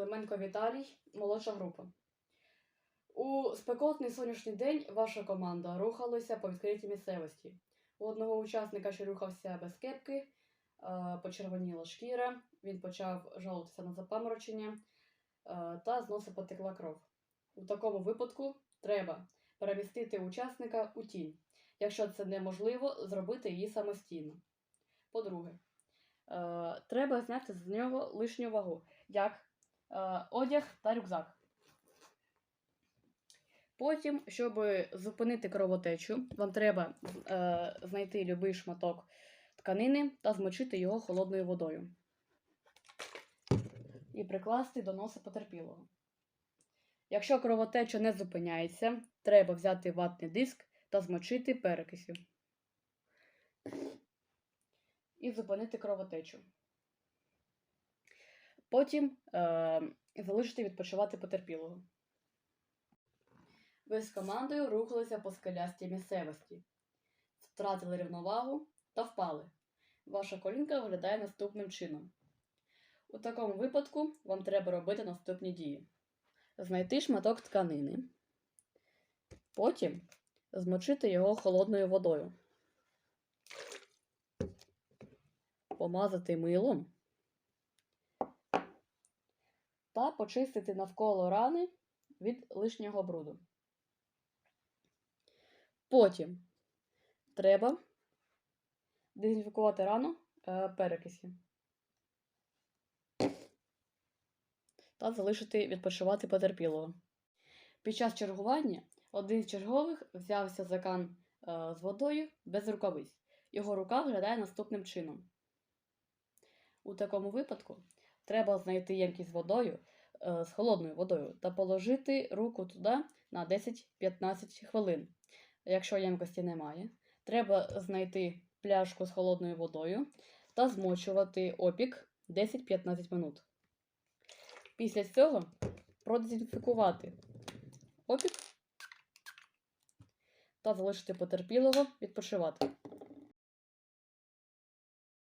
Клименко Віталій, молодша група. У спекотний сонячний день ваша команда рухалася по відкритій місцевості. У одного учасника, що рухався без кепки, е, почервоніла шкіра, він почав жалуватися на запаморочення е, та з носа потекла кров. У такому випадку треба перемістити учасника у тінь, якщо це неможливо, зробити її самостійно. По-друге, е, треба зняти з нього лишню вагу, як одяг та рюкзак. Потім, щоб зупинити кровотечу, вам треба е, знайти будь-який шматок тканини та змочити його холодною водою. І прикласти до носа потерпілого. Якщо кровотеча не зупиняється, треба взяти ватний диск та змочити перекисю. І зупинити кровотечу. Потім е, залишити відпочивати потерпілого. Ви з командою рухалися по скелястій місцевості, втратили рівновагу та впали. Ваша колінка виглядає наступним чином. У такому випадку вам треба робити наступні дії: знайти шматок тканини, потім змочити його холодною водою, помазати милом та почистити навколо рани від лишнього бруду. Потім треба дезінфікувати рану е, перекисі та залишити відпочивати потерпілого. Під час чергування один з чергових взявся за кан е, з водою без рукавиць. Його рука виглядає наступним чином. У такому випадку треба знайти ємкість з водою е, з холодною водою та положити руку туди на 10-15 хвилин. Якщо ємкості немає, треба знайти пляшку з холодною водою та змочувати опік 10-15 минут. Після цього продезінфікувати опік та залишити потерпілого відпочивати.